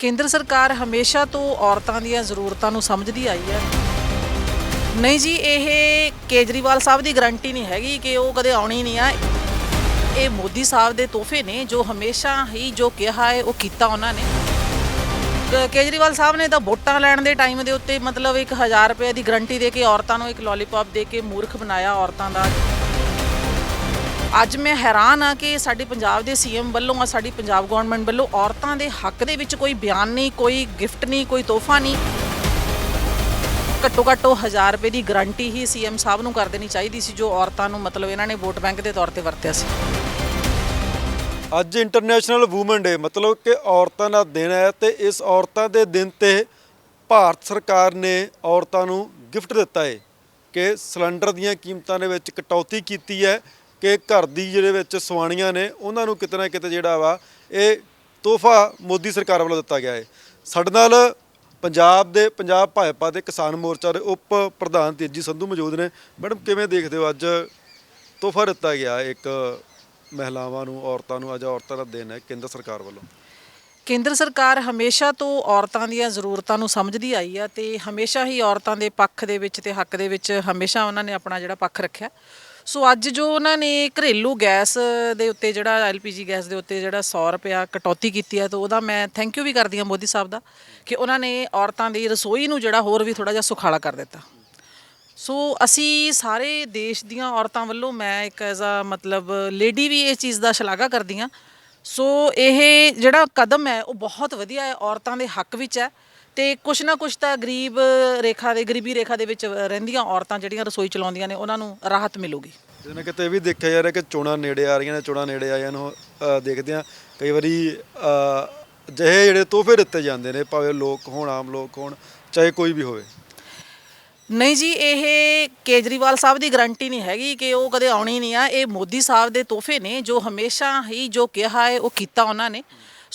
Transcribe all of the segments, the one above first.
ਕੇਂਦਰ ਸਰਕਾਰ ਹਮੇਸ਼ਾ ਤੋਂ ਔਰਤਾਂ ਦੀਆਂ ਜ਼ਰੂਰਤਾਂ ਨੂੰ ਸਮਝਦੀ ਆਈ ਹੈ। ਨਹੀਂ ਜੀ, ਇਹ ਕੇਜਰੀਵਾਲ ਸਾਹਿਬ ਦੀ ਗਰੰਟੀ ਨਹੀਂ ਹੈਗੀ ਕਿ ਉਹ ਕਦੇ ਆਉਣੀ ਨਹੀਂ ਆ। ਇਹ ਮੋਦੀ ਸਾਹਿਬ ਦੇ ਤੋਹਫੇ ਨੇ, ਜੋ ਹਮੇਸ਼ਾ ਹੀ ਜੋ ਕਿਹਾ ਹੈ, ਉਹ ਕੀਤਾ ਉਹਨਾਂ ਨੇ। ਕੇਜਰੀਵਾਲ ਸਾਹਿਬ ਨੇ ਤਾਂ ਵੋਟਾਂ ਲੈਣ ਦੇ ਟਾਈਮ ਦੇ ਉੱਤੇ ਮਤਲਬ 1000 ਰੁਪਏ ਦੀ ਗਰੰਟੀ ਦੇ ਕੇ ਔਰਤਾਂ ਨੂੰ ਇੱਕ ਲੋਲੀਪੌਪ ਦੇ ਕੇ ਮੂਰਖ ਬਣਾਇਆ ਔਰਤਾਂ ਦਾ। ਅੱਜ ਮੈਂ ਹੈਰਾਨ ਆ ਕਿ ਸਾਡੇ ਪੰਜਾਬ ਦੇ ਸੀਐਮ ਵੱਲੋਂ ਆ, ਸਾਡੀ ਪੰਜਾਬ ਗਵਰਨਮੈਂਟ ਵੱਲੋਂ ਔਰਤਾਂ ਦੇ ਹੱਕ ਦੇ ਵਿੱਚ ਕੋਈ ਬਿਆਨ ਨਹੀਂ, ਕੋਈ ਗਿਫਟ ਨਹੀਂ, ਕੋਈ ਤੋਹਫਾ ਨਹੀਂ। ਘੱਟੋ ਘੱਟ ਉਹ 1000 ਰੁਪਏ ਦੀ ਗਾਰੰਟੀ ਹੀ ਸੀਐਮ ਸਾਹਿਬ ਨੂੰ ਕਰ ਦੇਣੀ ਚਾਹੀਦੀ ਸੀ, ਜੋ ਔਰਤਾਂ ਨੂੰ ਮਤਲਬ ਇਹਨਾਂ ਨੇ ਵੋਟ ਬੈਂਕ ਦੇ ਤੌਰ ਤੇ ਵਰਤਿਆ ਸੀ। ਅੱਜ ਇੰਟਰਨੈਸ਼ਨਲ ਔਮਨ ਡੇ ਮਤਲਬ ਕਿ ਔਰਤਾਂ ਦਾ ਦਿਨ ਹੈ ਤੇ ਇਸ ਔਰਤਾਂ ਦੇ ਦਿਨ ਤੇ ਭਾਰਤ ਸਰਕਾਰ ਨੇ ਔਰਤਾਂ ਨੂੰ ਗਿਫਟ ਦਿੱਤਾ ਹੈ ਕਿ ਸਿਲੰਡਰ ਦੀਆਂ ਕੀਮਤਾਂ ਦੇ ਵਿੱਚ ਕਟੌਤੀ ਕੀਤੀ ਹੈ। ਕਿ ਘਰ ਦੀ ਜਿਹੜੇ ਵਿੱਚ ਸਵਾਣੀਆਂ ਨੇ, ਉਹਨਾਂ ਨੂੰ ਕਿਤੇ ਨਾ ਕਿਤੇ ਜਿਹੜਾ ਵਾ, ਇਹ ਤੋਹਫਾ ਮੋਦੀ ਸਰਕਾਰ ਵੱਲੋਂ ਦਿੱਤਾ ਗਿਆ ਹੈ ਸਾਡੇ ਨਾਲ ਪੰਜਾਬ ਦੇ, ਪੰਜਾਬ ਭਾਜਪਾ ਦੇ ਕਿਸਾਨ ਮੋਰਚਾ ਦੇ ਉਪ ਪ੍ਰਧਾਨ ਤੇਜੀ ਸੰਧੂ ਮੌਜੂਦ ਨੇ। ਮੈਡਮ, ਕਿਵੇਂ ਦੇਖਦੇ ਹੋ ਅੱਜ ਤੋਹਫਾ ਦਿੱਤਾ ਗਿਆ ਇੱਕ ਮਹਿਲਾਵਾਂ ਨੂੰ, ਔਰਤਾਂ ਨੂੰ, ਅੱਜ ਔਰਤਾਂ ਦਾ ਦਿਨ ਹੈ ਕੇਂਦਰ ਸਰਕਾਰ ਵੱਲੋਂ? ਕੇਂਦਰ ਸਰਕਾਰ ਹਮੇਸ਼ਾ ਤੋਂ ਔਰਤਾਂ ਦੀਆਂ ਜ਼ਰੂਰਤਾਂ ਨੂੰ ਸਮਝਦੀ ਆਈ ਆ ਤੇ ਹਮੇਸ਼ਾ ਹੀ ਔਰਤਾਂ ਦੇ ਪੱਖ ਦੇ ਵਿੱਚ ਤੇ ਹੱਕ ਦੇ ਵਿੱਚ ਹਮੇਸ਼ਾ ਉਹਨਾਂ ਨੇ ਆਪਣਾ ਜਿਹੜਾ ਪੱਖ ਰੱਖਿਆ। ਸੋ ਅੱਜ ਜੋ ਉਹਨਾਂ ਨੇ ਘਰੇਲੂ ਗੈਸ ਦੇ ਉੱਤੇ ਜਿਹੜਾ ਐਲਪੀਜੀ ਗੈਸ ਦੇ ਉੱਤੇ ਜਿਹੜਾ 100 ਰੁਪਿਆ ਕਟੌਤੀ ਕੀਤੀ ਹੈ, ਤਾਂ ਉਹਦਾ ਮੈਂ ਥੈਂਕ ਯੂ ਵੀ ਕਰਦੀ ਹਾਂ ਮੋਦੀ ਸਾਹਿਬ ਦਾ ਕਿ ਉਹਨਾਂ ਨੇ ਔਰਤਾਂ ਦੀ ਰਸੋਈ ਨੂੰ ਜਿਹੜਾ ਹੋਰ ਵੀ ਥੋੜਾ ਜਿਹਾ ਸੁਖਾਲਾ ਕਰ ਦਿੱਤਾ। ਸੋ ਅਸੀਂ ਸਾਰੇ ਦੇਸ਼ ਦੀਆਂ ਔਰਤਾਂ ਵੱਲੋਂ ਮੈਂ ਇੱਕ ਐਜ਼ ਆ ਮਤਲਬ ਲੇਡੀ ਵੀ ਇਸ ਚੀਜ਼ ਦਾ ਸ਼ਲਾਘਾ ਕਰਦੀ ਹਾਂ। ਸੋ ਇਹ ਜਿਹੜਾ ਕਦਮ ਹੈ, ਉਹ ਬਹੁਤ ਵਧੀਆ ਹੈ, ਔਰਤਾਂ ਦੇ ਹੱਕ ਵਿੱਚ ਹੈ। ਤੇ ਕੁਛ ਨਾ ਕੁਛ ਤਾਂ ਗਰੀਬ ਰੇਖਾ ਦੇ ਗਰੀਬੀ ਰੇਖਾ ਦੇ ਵਿੱਚ ਰਹਿੰਦੀਆਂ ਔਰਤਾਂ ਜਿਹੜੀਆਂ ਰਸੋਈ ਚਲਾਉਂਦੀਆਂ ਨੇ ਉਹਨਾਂ ਨੂੰ ਰਾਹਤ ਮਿਲੂਗੀ। ਨਾਲ ਕਿਤੇ ਇਹ ਵੀ ਦੇਖਿਆ ਜਾ ਰਿਹਾ ਕਿ ਚੋਣਾਂ ਨੇੜੇ ਆ ਰਹੀਆਂ ਨੇ ਚੋਣਾਂ ਨੇੜੇ ਆਈਆਂ ਨੂੰ ਦੇਖਦੇ ਆ ਕਈ ਵਾਰੀ ਅ, ਅਜਿਹੇ ਜਿਹੜੇ ਤੋਹਫੇ ਦਿੱਤੇ ਜਾਂਦੇ ਨੇ ਭਾਵੇਂ ਲੋਕ ਹੋਣ ਆਮ ਲੋਕ ਹੋਣ ਚਾਹੇ ਕੋਈ ਵੀ ਹੋਵੇ। ਨਹੀਂ ਜੀ ਇਹ ਕੇਜਰੀਵਾਲ ਸਾਹਿਬ ਦੀ ਗਾਰੰਟੀ ਨਹੀਂ ਹੈਗੀ ਕਿ ਉਹ ਕਦੇ ਆਉਣੀ ਨਹੀਂ ਆ। ਇਹ ਮੋਦੀ ਸਾਹਿਬ ਦੇ ਤੋਹਫੇ ਨੇ ਜੋ ਹਮੇਸ਼ਾ ਹੀ ਜੋ ਕਿਹਾ ਹੈ ਉਹ ਕੀਤਾ ਉਹਨਾਂ ਨੇ।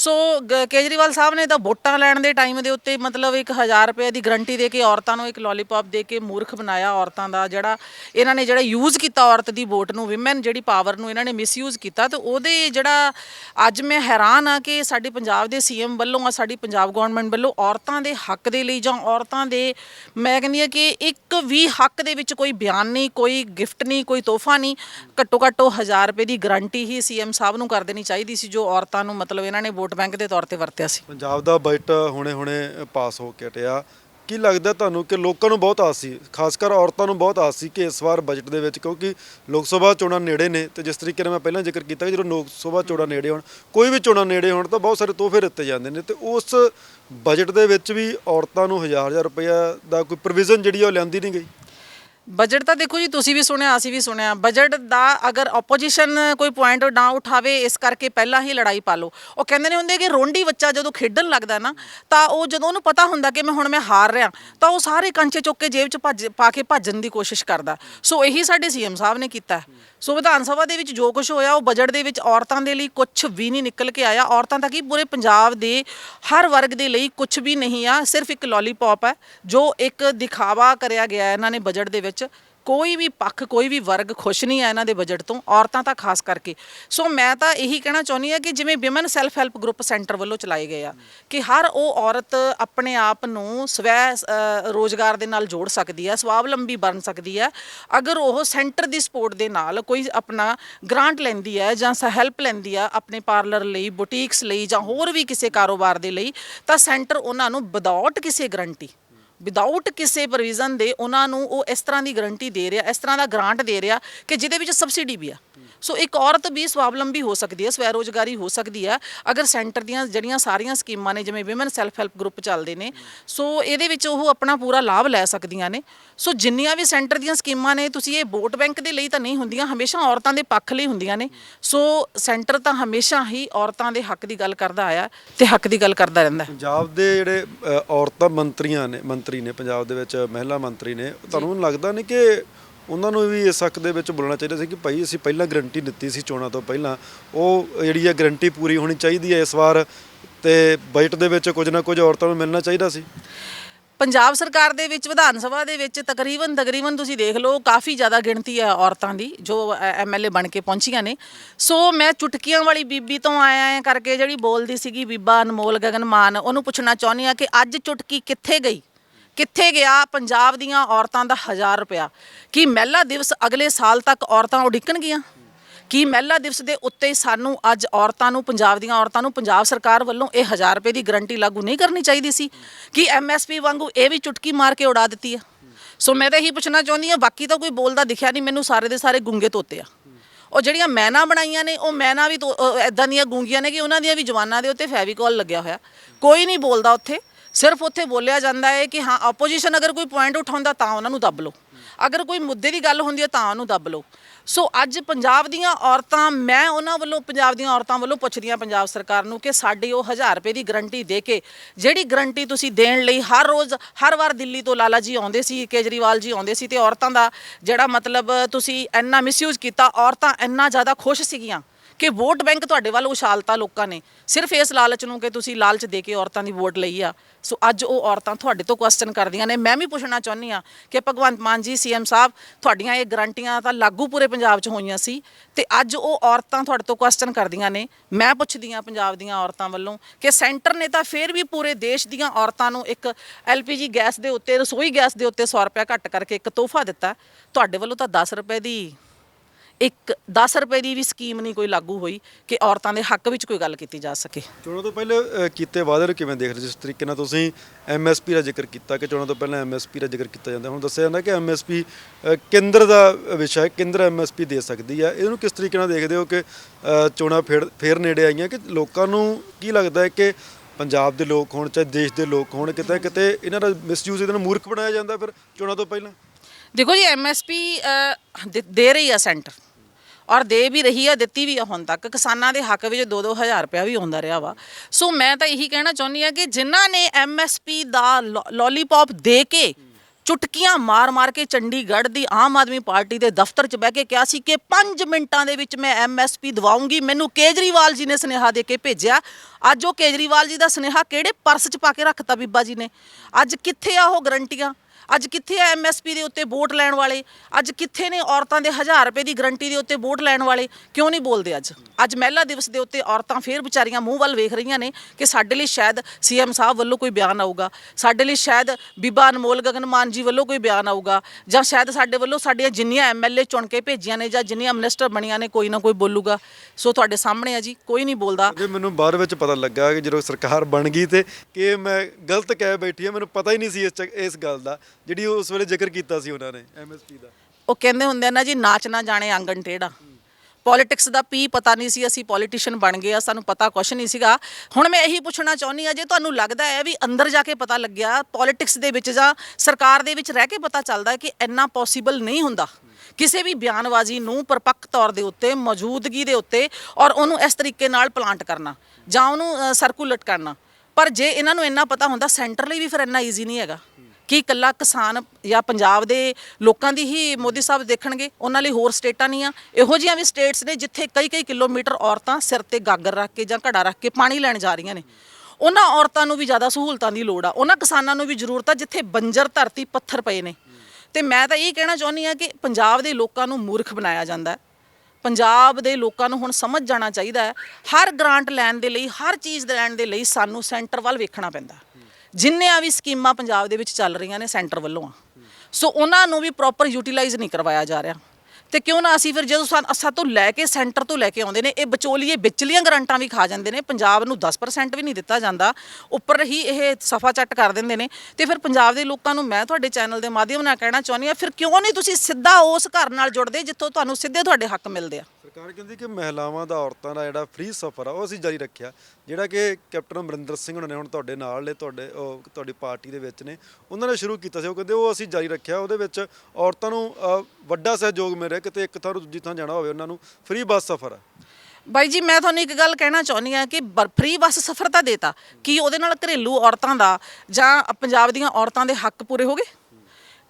ਸੋ ਗ- ਕੇਜਰੀਵਾਲ ਸਾਹਿਬ ਨੇ ਤਾਂ ਵੋਟਾਂ ਲੈਣ ਦੇ ਟਾਈਮ ਦੇ ਉੱਤੇ ਮਤਲਬ ਇੱਕ 1000 ਰੁਪਏ ਦੀ ਗਰੰਟੀ ਦੇ ਕੇ ਔਰਤਾਂ ਨੂੰ ਇੱਕ ਲੋਲੀਪੌਪ ਦੇ ਕੇ ਮੂਰਖ ਬਣਾਇਆ ਔਰਤਾਂ ਦਾ, ਜਿਹੜਾ ਇਹਨਾਂ ਨੇ ਜਿਹੜਾ ਯੂਜ਼ ਕੀਤਾ ਔਰਤ ਦੀ ਵੋਟ ਨੂੰ ਵਿਮਨ ਜਿਹੜੀ ਪਾਵਰ ਨੂੰ ਇਹਨਾਂ ਨੇ ਮਿਸਯੂਜ਼ ਕੀਤਾ, ਤੇ ਉਹਦੇ ਜਿਹੜਾ ਅੱਜ ਮੈਂ ਹੈਰਾਨ ਆ ਕਿ ਸਾਡੇ ਪੰਜਾਬ ਦੇ ਸੀਐਮ ਵੱਲੋਂ ਆ, ਸਾਡੀ ਪੰਜਾਬ ਗਵਰਨਮੈਂਟ ਵੱਲੋਂ ਔਰਤਾਂ ਦੇ ਹੱਕ ਦੇ ਲਈ ਜਾਂ ਔਰਤਾਂ ਦੇ, ਮੈਂ ਕਹਿੰਦੀ ਆ ਕਿ ਇੱਕ ਵੀ ਹੱਕ ਦੇ ਵਿੱਚ ਕੋਈ ਬਿਆਨ ਨਹੀਂ, ਕੋਈ ਗਿਫਟ ਨਹੀਂ, ਕੋਈ ਤੋਹਫਾ ਨਹੀਂ ਘੱਟੋ ਘੱਟ ਉਹ 1000 ਰੁਪਏ ਦੀ ਗਾਰੰਟੀ ਹੀ ਸੀਐਮ ਸਾਹਿਬ ਨੂੰ ਕਰ ਦੇਣੀ ਚਾਹੀਦੀ ਸੀ, ਜੋ ਔਰਤਾਂ ਨੂੰ ਮਤਲਬ ਇਹਨਾਂ ਨੇ ਵੋਟ ਬੈਂਕ ਦੇ ਤੌਰ ਤੇ ਵਰਤਿਆ ਸੀ। ਪੰਜਾਬ ਦਾ ਬਜਟ ਹੁਣੇ-ਹੁਣੇ ਪਾਸ ਹੋ ਕੇ ਹਟਿਆ। ਕੀ ਲੱਗਦਾ ਤੁਹਾਨੂੰ ਕਿ ਲੋਕਾਂ ਨੂੰ ਬਹੁਤ ਆਸ ਸੀ, ਖਾਸ ਕਰ ਔਰਤਾਂ ਨੂੰ ਬਹੁਤ ਆਸ ਸੀ ਕਿ ਇਸ ਵਾਰ ਬਜਟ ਦੇ ਵਿੱਚ, ਕਿਉਂਕਿ ਲੋਕ ਸਭਾ ਚੋਣਾਂ ਨੇੜੇ ਨੇ ਤੇ ਜਿਸ ਤਰੀਕੇ ਨਾਲ ਮੈਂ ਪਹਿਲਾਂ ਜ਼ਿਕਰ ਕੀਤਾ ਕਿ ਜਦੋਂ ਲੋਕ ਸਭਾ ਚੋਣਾਂ ਨੇੜੇ ਹੋਣ, ਕੋਈ ਵੀ ਚੋਣਾਂ ਨੇੜੇ ਹੋਣ ਤਾਂ ਬਹੁਤ ਸਾਰੇ ਤੋਹਫੇ ਦਿੱਤੇ ਜਾਂਦੇ ਨੇ ਤੇ ਉਸ ਬਜਟ ਦੇ ਵਿੱਚ ਵੀ ਔਰਤਾਂ ਨੂੰ ਹਜ਼ਾਰ ਹਜ਼ਾਰ ਰੁਪਇਆ ਦਾ ਕੋਈ ਪ੍ਰੋਵੀਜ਼ਨ ਜਿਹੜੀ ਆ ਉਹ ਲੈਂਦੀ ਨਹੀਂ ਗਈ। ਬਜਟ ਤਾਂ ਦੇਖੋ ਜੀ, ਤੁਸੀਂ ਵੀ ਸੁਣਿਆ, ਅਸੀਂ ਵੀ ਸੁਣਿਆ। ਬਜਟ ਦਾ ਅਗਰ ਆਪੋਜੀਸ਼ਨ ਕੋਈ ਪੁਆਇੰਟ ਨਾ ਉਠਾਵੇ, ਇਸ ਕਰਕੇ ਪਹਿਲਾਂ ਹੀ ਲੜਾਈ ਪਾ ਲਓ। ਉਹ ਕਹਿੰਦੇ ਨੇ ਹੁੰਦੇ ਕਿ ਰੋਂਡੀ ਬੱਚਾ ਜਦੋਂ ਖੇਡਣ ਲੱਗਦਾ ਨਾ, ਤਾਂ ਉਹ ਜਦੋਂ ਉਹਨੂੰ ਪਤਾ ਹੁੰਦਾ ਕਿ ਮੈਂ ਹੁਣ ਮੈਂ ਹਾਰ ਰਿਹਾ, ਤਾਂ ਉਹ ਸਾਰੇ ਕੰਚੇ ਚੁੱਕ ਕੇ ਜੇਬ 'ਚ ਭੱਜ, ਪਾ ਕੇ ਭੱਜਣ ਦੀ ਕੋਸ਼ਿਸ਼ ਕਰਦਾ। ਸੋ ਇਹੀ ਸਾਡੇ ਸੀਐਮ ਸਾਹਿਬ ਨੇ ਕੀਤਾ। ਸੋ ਵਿਧਾਨ ਸਭਾ ਦੇ ਵਿੱਚ ਜੋ ਕੁਝ ਹੋਇਆ, ਉਹ ਬਜਟ ਦੇ ਵਿੱਚ ਔਰਤਾਂ ਦੇ ਲਈ ਕੁਝ ਵੀ ਨਹੀਂ ਨਿਕਲ ਕੇ ਆਇਆ। ਔਰਤਾਂ ਤੱਕ ਹੀ ਪੂਰੇ ਪੰਜਾਬ ਦੇ ਹਰ ਵਰਗ ਦੇ ਲਈ ਕੁਝ ਵੀ ਨਹੀਂ ਆ, ਸਿਰਫ ਇੱਕ ਲੋਲੀਪੌਪ ਹੈ, ਜੋ ਇੱਕ ਦਿਖਾਵਾ ਕਰਿਆ ਗਿਆ ਇਹਨਾਂ ਨੇ ਬਜਟ ਦੇ ਵਿੱਚ। ਕੋਈ ਵੀ ਪੱਖ ਕੋਈ ਵੀ ਵਰਗ ਖੁਸ਼ ਨਹੀਂ ਹੈ ਇਹਨਾਂ ਦੇ ਬਜਟ ਤੋਂ ਔਰਤਾਂ ਤਾਂ ਖਾਸ ਕਰਕੇ। ਸੋ ਮੈਂ ਤਾਂ ਇਹੀ ਕਹਿਣਾ ਚਾਹੁੰਦੀ ਹਾਂ ਕਿ ਜਿਵੇਂ women self help group centre ਵੱਲੋਂ ਚਲਾਏ ਗਏ ਆ ਕਿ ਹਰ ਉਹ ਔਰਤ ਆਪਣੇ ਆਪ ਨੂੰ ਸਵੈ ਅ, ਰੋਜ਼ਗਾਰ ਦੇ ਨਾਲ ਜੋੜ ਸਕਦੀ ਹੈ ਸਵਾਵਲੰਬੀ ਬਣ ਸਕਦੀ ਹੈ ਅਗਰ ਉਹ ਸੈਂਟਰ ਦੀ ਸਪੋਰਟ ਦੇ ਨਾਲ ਕੋਈ ਆਪਣਾ ਗ੍ਰਾਂਟ ਲੈਂਦੀ ਹੈ ਜਾਂ ਹੈਲਪ ਲੈਂਦੀ ਆ ਆਪਣੇ ਪਾਰਲਰ ਲਈ ਬੁਟੀਕਸ ਲਈ ਜਾਂ ਹੋਰ ਵੀ ਕਿਸੇ ਕਾਰੋਬਾਰ ਦੇ ਲਈ ਤਾਂ ਸੈਂਟਰ ਉਹਨਾਂ ਨੂੰ ਵਿਦਆਊਟ ਕਿਸੇ ਗਰੰਟੀ ਵਿਦਆਊਟ ਕਿਸੇ ਪ੍ਰੋਵੀਜ਼ਨ ਦੇ ਉਹਨਾਂ ਨੂੰ ਉਹ ਇਸ ਤਰ੍ਹਾਂ ਦੀ ਗਾਰੰਟੀ ਦੇ ਰਿਹਾ, ਇਸ ਤਰ੍ਹਾਂ ਦਾ ਗ੍ਰਾਂਟ ਦੇ ਰਿਹਾ ਕਿ ਜਿਹਦੇ ਵਿੱਚ ਸਬਸਿਡੀ ਵੀ ਆ। ਸੋ ਇੱਕ ਔਰਤ ਵੀ ਸਵਾਵਲੰਬੀ ਹੋ ਸਕਦੀ ਹੈ ਸਵੈ ਰੋਜ਼ਗਾਰੀ ਹੋ ਸਕਦੀ ਹੈ, ਅਗਰ ਸੈਂਟਰ ਦੀਆਂ ਜਿਹੜੀਆਂ ਸਾਰੀਆਂ ਸਕੀਮਾਂ ਨੇ, ਜਿਵੇਂ ਵਿਮਨ ਸੈਲਫ ਹੈਲਪ ਗਰੁੱਪ ਚੱਲਦੇ ਨੇ ਸੋ ਇਹਦੇ ਵਿੱਚ ਉਹ ਆਪਣਾ ਪੂਰਾ ਲਾਭ ਲੈ ਸਕਦੀਆਂ ਨੇ। ਸੋ ਜਿੰਨੀਆਂ ਵੀ ਸੈਂਟਰ ਦੀਆਂ ਸਕੀਮਾਂ ਨੇ, ਤੁਸੀਂ ਇਹ ਵੋਟ ਬੈਂਕ ਦੇ ਲਈ ਤਾਂ ਨਹੀਂ ਹੁੰਦੀਆਂ, ਹਮੇਸ਼ਾ ਔਰਤਾਂ ਦੇ ਪੱਖ ਲਈ ਹੁੰਦੀਆਂ ਨੇ। ਸੋ ਸੈਂਟਰ ਤਾਂ ਹਮੇਸ਼ਾ ਹੀ ਔਰਤਾਂ ਦੇ ਹੱਕ ਦੀ ਗੱਲ ਕਰਦਾ ਆਇਆ ਤੇ ਹੱਕ ਦੀ ਗੱਲ ਕਰਦਾ ਰਹਿੰਦਾ। ਪੰਜਾਬ ਦੇ ਜਿਹੜੇ ਔਰਤਾਂ ਮੰਤਰੀਆਂ ਨੇ, ਮੰਤਰੀ ਨੇ, ਪੰਜਾਬ ਦੇ ਵਿੱਚ ਮਹਿਲਾ ਮੰਤਰੀ ਨੇ, ਤੁਹਾਨੂੰ ਲੱਗਦਾ ਨਹੀਂ ਕਿ ਉਹਨਾਂ ਨੂੰ ਵੀ ਇਸ ਹੱਕ ਦੇ ਵਿੱਚ ਬੋਲਣਾ ਚਾਹੀਦਾ ਸੀ ਕਿ ਭਾਈ ਅਸੀਂ ਪਹਿਲਾਂ ਗਰੰਟੀ ਦਿੱਤੀ ਸੀ ਚੋਣਾਂ ਤੋਂ ਪਹਿਲਾਂ। ਉਹ ਜਿਹੜੀ ਹੈ ਗਰੰਟੀ ਪੂਰੀ ਹੋਣੀ ਚਾਹੀਦੀ ਹੈ ਇਸ ਵਾਰ ਤੇ ਬਜਟ ਦੇ ਵਿੱਚ ਕੁਝ ਨਾ ਕੁਝ ਔਰਤਾਂ ਨੂੰ ਮਿਲਣਾ ਚਾਹੀਦਾ ਸੀ। ਪੰਜਾਬ ਸਰਕਾਰ ਦੇ ਵਿੱਚ, ਵਿਧਾਨ ਸਭਾ ਦੇ ਵਿੱਚ ਤਕਰੀਬਨ ਤਕਰੀਬਨ ਤੁਸੀਂ ਦੇਖ ਲਓ, ਕਾਫੀ ਜ਼ਿਆਦਾ ਗਿਣਤੀ ਹੈ ਔਰਤਾਂ ਦੀ, ਜੋ ਐਮਐਲਏ ਬਣ ਕੇ ਪਹੁੰਚੀਆਂ ਨੇ। ਸੋ ਮੈਂ ਚੁਟਕੀਆਂ ਵਾਲੀ ਬੀਬੀ ਤੋਂ ਆਇਆ ਐ ਕਰਕੇ ਜਿਹੜੀ ਬੋਲਦੀ ਸੀਗੀ ਬੀਬਾ ਅਨਮੋਲ ਗਗਨ ਮਾਨ ਉਹਨੂੰ ਪੁੱਛਣਾ ਚਾਹੁੰਦੀ ਆ ਕਿ ਅੱਜ ਚੁਟਕੀ ਕਿੱਥੇ ਗਈ? ਕਿੱਥੇ ਗਿਆ? ਪੰਜਾਬ ਦੀਆਂ ਔਰਤਾਂ ਦਾ 1000 ਰੁਪਇਆ। ਕੀ ਮਹਿਲਾ ਦਿਵਸ ਅਗਲੇ ਸਾਲ ਤੱਕ ਔਰਤਾਂ ਉਡੀਕਣਗੀਆਂ ਕੀ ਮਹਿਲਾ ਦਿਵਸ ਦੇ ਉੱਤੇ ਸਾਨੂੰ ਅੱਜ ਔਰਤਾਂ ਨੂੰ, ਪੰਜਾਬ ਦੀਆਂ ਔਰਤਾਂ ਨੂੰ ਪੰਜਾਬ ਸਰਕਾਰ ਵੱਲੋਂ ਇਹ 1000 ਰੁਪਏ ਦੀ ਗਰੰਟੀ ਲਾਗੂ ਨਹੀਂ ਕਰਨੀ ਚਾਹੀਦੀ ਸੀ? ਕਿ ਐਮਐਸਪੀ ਵਾਂਗੂ ਇਹ ਵੀ ਚੁਟਕੀ ਮਾਰ ਕੇ ਉਡਾ ਦਿੱਤੀ ਆ? ਸੋ ਮੈਂ ਤਾਂ ਇਹੀ ਪੁੱਛਣਾ ਚਾਹੁੰਦੀ ਹਾਂ, ਬਾਕੀ ਤਾਂ ਕੋਈ ਬੋਲਦਾ ਦਿਖਿਆ ਨਹੀਂ, ਮੈਨੂੰ ਸਾਰੇ ਦੇ ਸਾਰੇ ਗੁੰਗੇ ਤੋਤੇ ਆ। ਉਹ ਜਿਹੜੀਆਂ ਮੈਨਾ ਬਣਾਈਆਂ ਨੇ, ਉਹ ਮੈਨਾ ਵੀ ਐਦਾਂ ਦੀਆਂ ਗੂੰਗੀਆਂ ਨੇ ਕਿ ਉਹਨਾਂ ਦੀਆਂ ਵੀ ਜਵਾਨਾਂ ਦੇ ਉੱਤੇ ਫੈਵੀਕੋਲ ਲੱਗਿਆ ਹੋਇਆ। ਕੋਈ ਨਹੀਂ ਬੋਲਦਾ ਉੱਥੇ। ਸਿਰਫ ਉੱਥੇ ਬੋਲਿਆ ਜਾਂਦਾ ਹੈ ਕਿ ਹਾਂ ਆਪੋਜੀਸ਼ਨ ਅਗਰ ਕੋਈ ਪੁਆਇੰਟ ਉਠਾਉਂਦਾ ਤਾਂ ਉਹਨਾਂ ਨੂੰ ਦੱਬ ਲਓ। ਅਗਰ ਕੋਈ ਮੁੱਦੇ ਦੀ ਗੱਲ ਹੁੰਦੀ ਹੈ ਤਾਂ ਉਹਨੂੰ ਦੱਬ ਲਓ। ਸੋ ਅੱਜ ਪੰਜਾਬ ਦੀਆਂ ਔਰਤਾਂ, ਮੈਂ ਉਹਨਾਂ ਵੱਲੋਂ, ਪੰਜਾਬ ਦੀਆਂ ਔਰਤਾਂ ਵੱਲੋਂ ਪੁੱਛਦੀਆਂ ਪੰਜਾਬ ਸਰਕਾਰ ਨੂੰ ਕਿ ਸਾਡੀ ਉਹ 1000 ਰੁਪਏ ਦੀ ਗਰੰਟੀ ਦੇ ਕੇ, ਜਿਹੜੀ ਗਰੰਟੀ ਤੁਸੀਂ ਦੇਣ ਲਈ ਹਰ ਰੋਜ਼, ਹਰ ਵਾਰ ਦਿੱਲੀ ਤੋਂ ਲਾਲਾ ਜੀ ਆਉਂਦੇ ਸੀ, ਕੇਜਰੀਵਾਲ ਜੀ ਆਉਂਦੇ ਸੀ ਤੇ ਔਰਤਾਂ ਦਾ ਜਿਹੜਾ ਮਤਲਬ ਤੁਸੀਂ ਇੰਨਾ ਮਿਸਯੂਜ਼ ਕੀਤਾ, ਔਰਤਾਂ ਇੰਨਾ ਜ਼ਿਆਦਾ ਖੁਸ਼ ਸੀਗੀਆਂ। ਕਿ ਵੋਟ ਬੈਂਕ ਤੁਹਾਡੇ ਵੱਲ ਉਛਾਲਤਾ ਲੋਕਾਂ ਨੇ। ਸਿਰਫ ਇਸ ਲਾਲਚ ਨੂੰ ਕਿ ਤੁਸੀਂ ਲਾਲਚ ਦੇ ਕੇ ਔਰਤਾਂ ਦੀ ਵੋਟ ਲਈ ਆ। ਸੋ ਅੱਜ ਉਹ ਔਰਤਾਂ ਤੁਹਾਡੇ ਤੋਂ ਕੁਐਸਚਨ ਕਰਦੀਆਂ ਨੇ। ਮੈਂ ਵੀ ਪੁੱਛਣਾ ਚਾਹੁੰਦੀ ਆ ਕਿ ਭਗਵੰਤ ਮਾਨ ਜੀ ਸੀਐਮ ਸਾਹਿਬ, ਤੁਹਾਡੀਆਂ ਇਹ ਗਰੰਟੀਆਂ ਤਾਂ ਲਾਗੂ ਪੂਰੇ ਪੰਜਾਬ 'ਚ ਹੋਈਆਂ ਸੀ ਤੇ ਅੱਜ ਉਹ ਔਰਤਾਂ ਤੁਹਾਡੇ ਤੋਂ ਕੁਐਸਚਨ ਕਰਦੀਆਂ ਨੇ। ਮੈਂ ਪੁੱਛਦੀ ਆ ਪੰਜਾਬ ਦੀਆਂ ਔਰਤਾਂ ਵੱਲੋਂ ਕਿ ਸੈਂਟਰ ਨੇ ਤਾਂ ਫੇਰ ਵੀ ਪੂਰੇ ਦੇਸ਼ ਦੀਆਂ ਔਰਤਾਂ ਨੂੰ ਇੱਕ ਐਲਪੀਜੀ ਗੈਸ ਦੇ ਉੱਤੇ, ਰਸੋਈ ਗੈਸ ਦੇ ਉੱਤੇ 100 ਰੁਪਏ ਘੱਟ ਕਰਕੇ ਇੱਕ ਤੋਹਫਾ ਦਿੱਤਾ। ਤੁਹਾਡੇ ਵੱਲੋਂ ਤਾਂ 10 ਰੁਪਏ ਦੀ ਇੱਕ 10 ਰੁਪਏ ਦੀ ਵੀ ਸਕੀਮ ਨਹੀਂ ਕੋਈ ਲਾਗੂ ਹੋਈ ਕਿ ਔਰਤਾਂ ਦੇ ਹੱਕ ਵਿੱਚ ਕੋਈ ਗੱਲ ਕੀਤੀ ਜਾ ਸਕੇ। ਚੋਣਾਂ ਤੋਂ ਪਹਿਲੇ ਅ, ਕੀਤੇ ਵਾਅਦੇ ਨੂੰ ਕਿਵੇਂ ਦੇਖ ਰਹੇ ਜਿਸ ਤਰੀਕੇ ਨਾਲ ਤੁਸੀਂ ਐਮਐਸਪੀ ਦਾ ਜ਼ਿਕਰ ਕੀਤਾ ਕਿ ਚੋਣਾਂ ਤੋਂ ਪਹਿਲਾਂ ਐਮਐਸਪੀ ਦਾ ਜ਼ਿਕਰ ਕੀਤਾ ਜਾਂਦਾ ਹੁਣ ਦੱਸਿਆ ਜਾਂਦਾ ਕਿ ਐਮਐਸਪੀ ਕੇਂਦਰ ਦਾ ਵਿਸ਼ਾ ਹੈ ਕੇਂਦਰ ਐਮਐਸਪੀ ਦੇ ਸਕਦੀ ਹੈ ਇਹਨੂੰ ਕਿਸ ਤਰੀਕੇ ਨਾਲ ਦੇਖਦੇ ਹੋ ਕਿ ਅ, ਚੋਣਾਂ ਫੇਰ ਫੇਰ ਨੇੜੇ ਆਈਆਂ ਕਿ ਲੋਕਾਂ ਨੂੰ ਕੀ ਲੱਗਦਾ ਹੈ ਕਿ ਪੰਜਾਬ ਦੇ ਲੋਕ ਹੋਣ ਚਾਹੇ ਦੇਸ਼ ਦੇ ਲੋਕ ਹੋਣ ਕਿਤੇ ਕਿਤੇ ਇਹਨਾਂ ਦਾ ਮਿਸਯੂਜ਼ ਇਹਨਾਂ ਨੂੰ ਮੂਰਖ ਬਣਾਇਆ ਜਾਂਦਾ ਫਿਰ ਚੋਣਾਂ ਤੋਂ ਪਹਿਲਾਂ? ਦੇਖੋ ਜੀ ਐਮਐਸਪੀ ਦੇ ਰਹੀ ਆ ਸੈਂਟਰ। ਔਰ ਦੇ ਵੀ ਰਹੀ ਆ, ਦਿੱਤੀ ਵੀ ਆ ਹੁਣ ਤੱਕ। ਕਿਸਾਨਾਂ ਦੇ ਹੱਕ ਵਿੱਚ 2-2000 ਰੁਪਇਆ ਵੀ ਆਉਂਦਾ ਰਿਹਾ ਵਾ। ਸੋ ਮੈਂ ਤਾਂ ਇਹੀ ਕਹਿਣਾ ਚਾਹੁੰਦੀ ਆ ਕਿ ਜਿਨ੍ਹਾਂ ਨੇ ਐਮਐਸਪੀ ਦਾ ਲੋਲੀਪੌਪ ਦੇ ਕੇ ਚੁਟਕੀਆਂ ਮਾਰ-ਮਾਰ ਕੇ ਚੰਡੀਗੜ੍ਹ ਦੀ ਆਮ ਆਦਮੀ ਪਾਰਟੀ ਦੇ ਦਫ਼ਤਰ 'ਚ ਬਹਿ ਕੇ ਕਿਹਾ ਸੀ ਕਿ 5 ਮਿੰਟਾਂ ਦੇ ਵਿੱਚ ਮੈਂ ਐਮਐਸਪੀ ਦਵਾਉਂਗੀ। ਮੈਨੂੰ ਕੇਜਰੀਵਾਲ ਜੀ ਨੇ ਸੁਨੇਹਾ ਦੇ ਕੇ ਭੇਜਿਆ। ਅੱਜ ਉਹ ਕੇਜਰੀਵਾਲ ਜੀ ਦਾ ਸੁਨੇਹਾ ਕਿਹੜੇ ਪਰਸ 'ਚ ਪਾ ਕੇ ਰੱਖਤਾ ਬੀਬਾ ਜੀ ਨੇ? ਅੱਜ ਕਿੱਥੇ ਆ ਉਹ ਗਰੰਟੀਆਂ? ਅੱਜ ਕਿੱਥੇ ਆ ਐਮਐਸਪੀ ਦੇ ਉੱਤੇ ਵੋਟ ਲੈਣ ਵਾਲੇ? ਅੱਜ ਕਿੱਥੇ ਨੇ ਔਰਤਾਂ ਦੇ 1000 ਰੁਪਏ ਦੀ ਗਰੰਟੀ ਦੇ ਉੱਤੇ ਵੋਟ ਲੈਣ ਵਾਲੇ? ਕਿਉਂ ਨਹੀਂ ਬੋਲਦੇ ਅੱਜ? ਅੱਜ ਮਹਿਲਾ ਦਿਵਸ ਦੇ ਉੱਤੇ ਔਰਤਾਂ ਫੇਰ ਵਿਚਾਰੀਆਂ ਮੂੰਹ ਵੱਲ ਵੇਖ ਰਹੀਆਂ ਨੇ ਕਿ ਸਾਡੇ ਲਈ ਸ਼ਾਇਦ ਸੀਐਮ ਸਾਹਿਬ ਵੱਲੋਂ ਕੋਈ ਬਿਆਨ ਆਊਗਾ। ਸਾਡੇ ਲਈ ਸ਼ਾਇਦ ਬੀਬਾ ਅਨਮੋਲ ਗਗਨ ਮਾਨ ਜੀ ਵੱਲੋਂ ਕੋਈ ਬਿਆਨ ਆਊਗਾ। ਜਾਂ ਸ਼ਾਇਦ ਸਾਡੇ ਵੱਲੋਂ ਸਾਡੀਆਂ ਜਿੰਨੀਆਂ ਐਮਐਲਏ ਚੁਣ ਕੇ ਭੇਜੀਆਂ ਨੇ ਜਾਂ ਜਿੰਨੀਆਂ ਮਿਨਿਸਟਰ ਬਣੀਆਂ ਨੇ ਕੋਈ ਨਾ ਕੋਈ ਬੋਲੂਗਾ। ਸੋ ਤੁਹਾਡੇ ਸਾਹਮਣੇ ਆ ਜੀ, ਕੋਈ ਨਹੀਂ ਬੋਲਦਾ। ਕਿ ਮੈਨੂੰ ਬਾਅਦ ਵਿੱਚ ਪਤਾ ਲੱਗਾ ਕਿ ਜਦੋਂ ਸਰਕਾਰ ਬਣ ਗਈ ਤੇ ਕਿ ਮੈਂ ਗਲਤ ਕਹਿ ਬੈਠੀ ਆ, ਮੈਨੂੰ ਪਤਾ ਹੀ ਨਹੀਂ ਸੀ ਇਸ ਗੱਲ ਦਾ। ਜਿਹੜੀ ਉਸ ਵੇਲੇ ਜ਼ਿਕਰ ਕੀਤਾ ਸੀ ਉਹਨਾਂ ਨੇ ਐਮਐਸਪੀ ਦਾ। ਉਹ ਕਹਿੰਦੇ ਹੁੰਦੇ ਆ ਨਾ ਜੀ, ਨਾਚ ਨਾ ਜਾਣੇ ਆਂਗਣ ਟੇੜਾ ਪੋਲਿਟਿਕਸ ਦਾ ਪੀ ਪਤਾ ਨਹੀਂ ਸੀ, ਅਸੀਂ ਪੋਲੀਟੀਸ਼ੀਅਨ ਬਣ ਗਏ ਆ, ਸਾਨੂੰ ਪਤਾ ਕੁਛ ਨਹੀਂ ਸੀਗਾ। ਹੁਣ ਮੈਂ ਇਹੀ ਪੁੱਛਣਾ ਚਾਹੁੰਦੀ ਆ, ਜੇ ਤੁਹਾਨੂੰ ਲੱਗਦਾ ਹੈ ਵੀ ਅੰਦਰ ਜਾ ਕੇ ਪਤਾ ਲੱਗਿਆ ਪੋਲਿਟਿਕਸ ਦੇ ਵਿੱਚ ਜਾਂ ਸਰਕਾਰ ਦੇ ਵਿੱਚ ਰਹਿ ਕੇ ਪਤਾ ਚੱਲਦਾ ਕਿ ਇੰਨਾ ਪੋਸੀਬਲ ਨਹੀਂ ਹੁੰਦਾ। ਕਿਸੇ ਵੀ ਬਿਆਨਬਾਜ਼ੀ ਨੂੰ ਪਰਪੱਕ ਤੌਰ ਦੇ ਉੱਤੇ, ਮੌਜੂਦਗੀ ਦੇ ਉੱਤੇ ਔਰ ਉਹਨੂੰ ਇਸ ਤਰੀਕੇ ਨਾਲ ਪਲਾਂਟ ਕਰਨਾ ਜਾਂ ਉਹਨੂੰ ਸਰਕੂਲੇਟ ਕਰਨਾ। ਪਰ ਜੇ ਇਹਨਾਂ ਨੂੰ ਇੰਨਾ ਪਤਾ ਹੁੰਦਾ ਸੈਂਟਰ ਲਈ ਵੀ ਫਿਰ ਇੰਨਾ ਈਜ਼ੀ ਨਹੀਂ ਹੈਗਾ। ਕਿ ਇਕੱਲਾ ਕਿਸਾਨ ਜਾਂ ਪੰਜਾਬ ਦੇ ਲੋਕਾਂ ਦੀ ਹੀ ਮੋਦੀ ਸਾਹਿਬ ਦੇਖਣਗੇ, ਉਹਨਾਂ ਲਈ ਹੋਰ ਸਟੇਟਾਂ ਨਹੀਂ ਆ ਇਹੋ ਜਿਹੀਆਂ ਵੀ ਸਟੇਟਸ ਨੇ ਜਿੱਥੇ ਕਈ ਕਈ ਕਿਲੋਮੀਟਰ ਔਰਤਾਂ ਸਿਰ ਤੇ ਗਾਗਰ ਰੱਖ ਕੇ ਜਾਂ ਘੜਾ ਰੱਖ ਕੇ ਪਾਣੀ ਲੈਣ ਜਾ ਰਹੀਆਂ ਨੇ। ਉਹਨਾਂ ਔਰਤਾਂ ਨੂੰ ਵੀ ਜ਼ਿਆਦਾ ਸਹੂਲਤਾਂ ਦੀ ਲੋੜ ਆ। ਉਹਨਾਂ ਕਿਸਾਨਾਂ ਨੂੰ ਵੀ ਜ਼ਰੂਰਤ ਆ ਜਿੱਥੇ ਬੰਜਰ ਧਰਤੀ ਪੱਥਰ ਪਏ ਨੇ। ਤੇ ਮੈਂ ਤਾਂ ਇਹ ਕਹਿਣਾ ਚਾਹੁੰਦੀ ਆ ਕਿ ਪੰਜਾਬ ਦੇ ਲੋਕਾਂ ਨੂੰ ਮੂਰਖ ਬਣਾਇਆ ਜਾਂਦਾ ਹੈ। ਪੰਜਾਬ ਦੇ ਲੋਕਾਂ ਨੂੰ ਹੁਣ ਸਮਝ ਜਾਣਾ ਚਾਹੀਦਾ ਹੈ। ਹਰ ਗ੍ਰਾਂਟ ਲੈਣ ਦੇ ਲਈ, ਹਰ ਚੀਜ਼ ਲੈਣ ਦੇ ਲਈ ਸਾਨੂੰ ਸੈਂਟਰ ਵੱਲ ਵੇਖਣਾ ਪੈਂਦਾ। ਜਿੰਨੀਆਂ ਵੀ ਸਕੀਮਾਂ ਪੰਜਾਬ ਦੇ ਵਿੱਚ ਚੱਲ ਰਹੀਆਂ ਨੇ ਸੈਂਟਰ ਵੱਲੋਂ ਆ। ਸੋ ਉਹਨਾਂ ਨੂੰ ਵੀ ਪ੍ਰੋਪਰ ਯੂਟਿਲਾਈਜ਼ ਨਹੀਂ ਕਰਵਾਇਆ ਜਾ ਰਿਹਾ। ਤੇ ਕਿਉਂ ਨਾ ਅਸੀਂ ਫਿਰ ਜਦੋਂ ਸਾਨ ਅਸਾਂ ਤੋਂ ਲੈ ਕੇ ਸੈਂਟਰ ਤੋਂ ਲੈ ਕੇ ਆਉਂਦੇ ਨੇ, ਇਹ ਵਿਚੋਲੀਏ ਵਿਚਲੀਆਂ ਗਰੰਟਾਂ ਵੀ ਖਾ ਜਾਂਦੇ ਨੇ। ਪੰਜਾਬ ਨੂੰ 10% ਵੀ ਨਹੀਂ ਦਿੱਤਾ ਜਾਂਦਾ। ਉੱਪਰ ਹੀ ਇਹ ਸਫਾ ਚੱਟ ਕਰ ਦਿੰਦੇ ਨੇ। ਤੇ ਫਿਰ ਪੰਜਾਬ ਦੇ ਲੋਕਾਂ ਨੂੰ ਮੈਂ ਤੁਹਾਡੇ ਚੈਨਲ ਦੇ ਮਾਧਿਅਮ ਨਾਲ ਕਹਿਣਾ ਚਾਹੁੰਦੀ ਆ ਫਿਰ ਕਿਉਂ ਨਹੀਂ ਤੁਸੀਂ ਸਿੱਧਾ ਉਸ ਘਰ ਨਾਲ ਜੁੜਦੇ ਜਿੱਥੋਂ ਤੁਹਾਨੂੰ ਸਿੱਧੇ ਤੁਹਾਡੇ ਹੱਕ ਮਿਲਦੇ ਆ? ਸਰਕਾਰ ਕਹਿੰਦੀ ਕਿ ਮਹਿਲਾਵਾਂ ਦਾ ਔਰਤਾਂ ਦਾ ਜਿਹੜਾ ਫ੍ਰੀ ਸਫਰ ਆ ਉਹ ਅਸੀਂ ਜਾਰੀ ਰੱਖਿਆ। ਜਿਹੜਾ ਕਿ ਕੈਪਟਨ ਅਮਰਿੰਦਰ ਸਿੰਘ ਉਹਨਾਂ ਨੇ ਹੁਣ ਤੁਹਾਡੇ ਨਾਲ ਨੇ ਤੁਹਾਡੇ ਉਹ ਤੁਹਾਡੀ ਪਾਰਟੀ ਦੇ ਵਿੱਚ ਨੇ ਉਹਨਾਂ ਨੇ ਸ਼ੁਰੂ ਕੀਤਾ ਸੀ। ਉਹ ਕਹਿੰਦੇ ਉਹ ਅਸੀਂ ਜਾਰੀ ਰੱਖਿਆ। ਉਹਦੇ ਵਿੱਚ ਔਰਤਾਂ ਨੂੰ ਅ, ਵੱਡਾ ਸਹਿਯੋਗ ਮਿਲ ਰਿਹਾ। ਕਿਤੇ ਇੱਕ ਥਾਂ ਤੋਂ ਦੂਜੀ ਥਾਂ ਜਾਣਾ ਹੋਵੇ ਉਹਨਾਂ ਨੂੰ ਫ੍ਰੀ ਬੱਸ ਸਫਰ ਆ। ਬਾਈ ਜੀ ਮੈਂ ਤੁਹਾਨੂੰ ਇੱਕ ਗੱਲ ਕਹਿਣਾ ਚਾਹੁੰਦੀ ਆ ਕਿ ਫ੍ਰੀ ਬੱਸ ਸਫ਼ਰ ਤਾਂ ਦੇਤਾ। ਕੀ ਉਹਦੇ ਨਾਲ ਘਰੇਲੂ ਔਰਤਾਂ ਦਾ ਜਾਂ ਪੰਜਾਬ ਦੀਆਂ ਔਰਤਾਂ ਦੇ ਹੱਕ ਪੂਰੇ ਹੋ ਗਏ?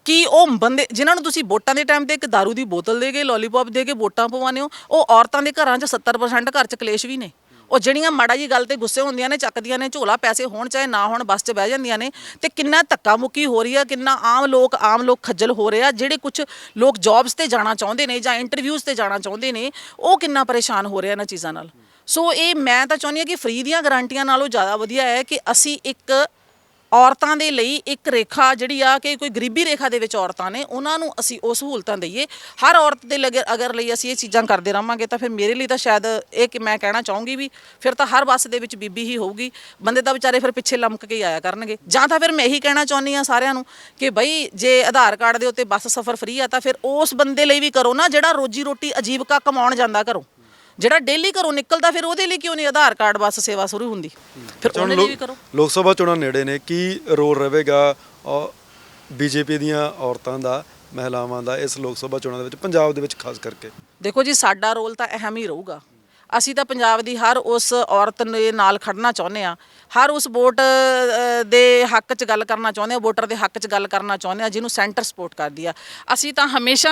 ਕਿ ਉਹ ਬੰਦੇ, ਜਿਨ੍ਹਾਂ ਨੂੰ ਤੁਸੀਂ ਵੋਟਾਂ ਦੇ ਟਾਈਮ ਤੇ ਇੱਕ दारू ਦੀ ਬੋਤਲ ਦੇ ਕੇ ਲੋਲੀਪੌਪ ਦੇ ਕੇ ਵੋਟਾਂ ਪਵਾਉਂਦੇ ਹੋ, ਉਹ ਔਰਤਾਂ ਦੇ ਘਰਾਂ 'ਚ 70% ਘਰ 'ਚ ਕਲੇਸ਼ ਵੀ ਨੇ। ਉਹ ਜਿਹੜੀਆਂ ਮਾੜਾ ਜੀ ਗੱਲ ਤੇ ਗੁੱਸੇ ਹੁੰਦੀਆਂ ਨੇ, ਚੱਕਦੀਆਂ ਨੇ, ਝੋਲਾ ਪੈਸੇ ਹੋਣ ਚਾਹੇ ਨਾ ਹੋਣ, ਬੱਸ 'ਚ ਬਹਿ ਜਾਂਦੀਆਂ ਨੇ, ਤੇ ਕਿੰਨਾ ਧੱਕਾ ਮੁੱਕੀ ਹੋ ਰਹੀ ਆ, ਕਿੰਨਾ ਆਮ ਲੋਕ ਆਮ ਲੋਕ ਖੱਜਲ ਹੋ ਰਹੇ ਆ, ਜਿਹੜੇ ਕੁਝ ਲੋਕ ਜੌਬਸ ਤੇ ਜਾਣਾ ਚਾਹੁੰਦੇ ਨੇ ਜਾਂ ਇੰਟਰਵਿਊਜ਼ ਤੇ ਜਾਣਾ ਚਾਹੁੰਦੇ ਨੇ, ਉਹ ਕਿੰਨਾ ਪਰੇਸ਼ਾਨ ਹੋ ਰਹੇ ਆ ਇਹਨਾਂ ਚੀਜ਼ਾਂ ਨਾਲ। ਸੋ ਇਹ ਮੈਂ ਤਾਂ ਚਾਹੁੰਦੀ ਹਾਂ ਕਿ ਫ੍ਰੀ ਦੀਆਂ ਗਾਰੰਟੀਆਂ ਨਾਲੋਂ ਜ਼ਿਆਦਾ ਵਧੀਆ ਹੈ ਕਿ ਅਸੀਂ ਇੱਕ ਔਰਤਾਂ ਦੇ ਲਈ ਇੱਕ ਰੇਖਾ ਜਿਹੜੀ ਆ ਕਿ ਕੋਈ ਗਰੀਬੀ ਰੇਖਾ ਦੇ ਵਿੱਚ ਔਰਤਾਂ ਨੇ, ਉਹਨਾਂ ਨੂੰ ਅਸੀਂ ਉਹ ਸਹੂਲਤਾਂ ਦਈਏ। ਹਰ ਔਰਤ ਦੇ ਲਗੇ ਅਗਰ ਲਈ ਅਸੀਂ ਇਹ ਚੀਜ਼ਾਂ ਕਰਦੇ ਰਹਾਂਗੇ, ਤਾਂ ਫਿਰ ਮੇਰੇ ਲਈ ਤਾਂ ਸ਼ਾਇਦ ਇਹ ਕਿ ਮੈਂ ਕਹਿਣਾ ਚਾਹੂੰਗੀ ਵੀ ਫਿਰ ਤਾਂ ਹਰ ਬੱਸ ਦੇ ਵਿੱਚ ਬੀਬੀ ਹੀ ਹੋਊਗੀ। ਬੰਦੇ ਤਾਂ ਵਿਚਾਰੇ ਫਿਰ ਪਿੱਛੇ ਲੰਮਕ ਕੇ ਹੀ ਆਇਆ ਕਰਨਗੇ। ਜਾਂ ਤਾਂ ਫਿਰ ਮੈਂ ਇਹੀ ਕਹਿਣਾ ਚਾਹੁੰਦੀ ਆ ਸਾਰਿਆਂ ਨੂੰ ਕਿ ਬਈ ਜੇ ਆਧਾਰ ਕਾਰਡ ਦੇ ਉੱਤੇ ਬੱਸ ਸਫ਼ਰ ਫ੍ਰੀ ਆ, ਤਾਂ ਫਿਰ ਉਸ ਬੰਦੇ ਲਈ ਵੀ ਕਰੋ ਨਾ ਜਿਹੜਾ ਰੋਜੀ ਰੋਟੀ ਅਜੀਬਕਾ ਕਮਾਉਣ ਜਾਂਦਾ ਕਰੋ। ਜਿਹੜਾ ਡੇਲੀ ਘਰੋਂ ਨਿਕਲਦਾ ਫਿਰ ਉਹਦੇ ਲਈ ਕਿਉਂ ਨਹੀਂ ਆਧਾਰ ਕਾਰਡ ਬੱਸ ਸੇਵਾ ਸ਼ੁਰੂ ਹੁੰਦੀ? ਫਿਰ ਲਈ ਵੀ ਕਰੋ। ਲੋਕ ਸਭਾ ਚੋਣਾਂ ਨੇੜੇ ਨੇ ਕੀ ਰੋਲ ਰਹੇਗਾ ਬੀਜੇਪੀ ਦੀਆਂ ਔਰਤਾਂ ਦਾ ਮਹਿਲਾਵਾਂ ਦਾ ਇਸ ਲੋਕ ਸਭਾ ਚੋਣਾਂ ਦੇ ਵਿੱਚ ਪੰਜਾਬ ਦੇ ਵਿੱਚ ਖਾਸ ਕਰਕੇ? ਦੇਖੋ ਜੀ ਸਾਡਾ ਰੋਲ ਤਾਂ ਅਹਿਮ ਹੀ ਰਹੂਗਾ। ਅਸੀਂ ਤਾਂ ਪੰਜਾਬ ਦੀ ਹਰ ਉਸ ਔਰਤ ਦੇ ਨਾਲ ਖੜਨਾ ਚਾਹੁੰਦੇ ਆ ਹਰ ਉਸ ਵੋਟ ਦੇ ਹੱਕ 'ਚ ਗੱਲ ਕਰਨਾ ਚਾਹੁੰਦੇ ਆ ਵੋਟਰ ਦੇ ਹੱਕ 'ਚ ਗੱਲ ਕਰਨਾ ਚਾਹੁੰਦੇ ਆ ਜਿਹਨੂੰ ਸੈਂਟਰ ਸਪੋਰਟ ਕਰਦੀ ਆ। ਅਸੀਂ ਤਾਂ ਹਮੇਸ਼ਾ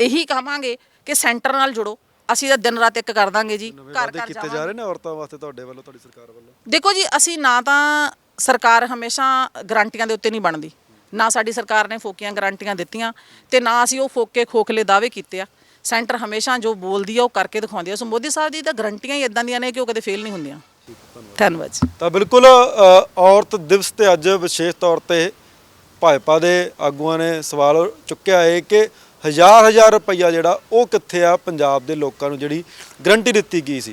ਇਹੀ ਕਹਾਂਗੇ ਕਿ ਸੈਂਟਰ ਨਾਲ ਜੁੜੋ। ਅਸੀਂ ਤਾਂ ਦਿਨ ਰਾਤ ਇੱਕ ਕਰ ਦਾਂਗੇ ਜੀ। ਘਰ ਘਰ ਕੀਤੇ ਜਾ ਰਹੇ ਨੇ ਔਰਤਾਂ ਵਾਸਤੇ ਤੁਹਾਡੇ ਵੱਲੋਂ ਤੁਹਾਡੀ ਸਰਕਾਰ ਵੱਲੋਂ? ਦੇਖੋ ਜੀ ਅਸੀਂ ਨਾ ਤਾਂ ਸਰਕਾਰ ਹਮੇਸ਼ਾ ਗਰੰਟੀਆਂ ਦੇ ਉੱਤੇ ਨਹੀਂ ਬਣਦੀ। ਨਾ ਸਾਡੀ ਸਰਕਾਰ ਨੇ ਫੋਕੀਆਂ ਗਰੰਟੀਆਂ ਦਿੱਤੀਆਂ ਤੇ ਨਾ ਅਸੀਂ ਉਹ ਫੋਕੇ ਖੋਖਲੇ ਦਾਅਵੇ ਕੀਤੇ ਆ। ਸੈਂਟਰ ਹਮੇਸ਼ਾ ਜੋ ਬੋਲਦੀ ਆ ਉਹ ਕਰਕੇ ਦਿਖਾਉਂਦੀ ਆ। ਸੋ ਮੋਦੀ ਸਾਹਿਬ ਦੀ ਤਾਂ ਗਰੰਟੀਆਂ ਹੀ ਇਦਾਂ ਦੀਆਂ ਨੇ ਕਿ ਉਹ ਕਦੇ ਫੇਲ ਨਹੀਂ ਹੁੰਦੀਆਂ। ਧੰਨਵਾਦ ਜੀ। ਤਾਂ ਬਿਲਕੁਲ ਔਰਤ ਦਿਵਸ ਤੇ ਅੱਜ ਵਿਸ਼ੇਸ਼ ਤੌਰ ਤੇ ਭਾਜਪਾ ਦੇ ਆਗੂਆਂ ਨੇ ਸਵਾਲ ਚੁੱਕਿਆ ਹੈ ਕਿ ਹਜ਼ਾਰ ਹਜ਼ਾਰ ਰੁਪਈਆ ਜਿਹੜਾ ਉਹ ਕਿੱਥੇ ਆ ਪੰਜਾਬ ਦੇ ਲੋਕਾਂ ਨੂੰ ਜਿਹੜੀ ਗਰੰਟੀ ਦਿੱਤੀ ਗਈ ਸੀ।